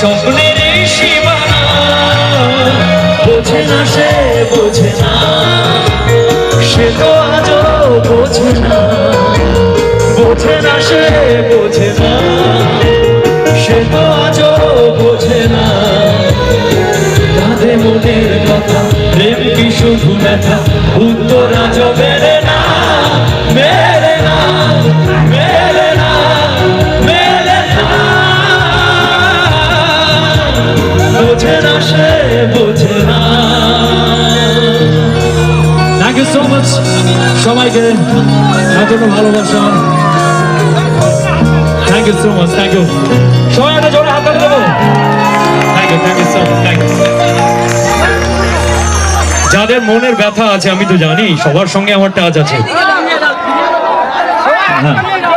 স্বপ্নের সীমানা। বোঝে না সে, বোঝে না। সে তো আজও বোঝে না। বোঝে না সে, বোঝে না। সে তো আজও বোঝে না। তাদের মনের কথা, প্রেম কি শুধু ব্যথা? উত্তরা জবে সে বোঝে না। থ্যাংক ইউ সো মাচ সবাইকে এত ভালোবাসা। Thank you so much thank you সবাই একটা জোরে হাত দেবো। Thank you thank you so much thank you যাদের মনের ব্যথা আছে আমি তো জানি সবার সঙ্গে আমার টাচ আছে। হ্যাঁ।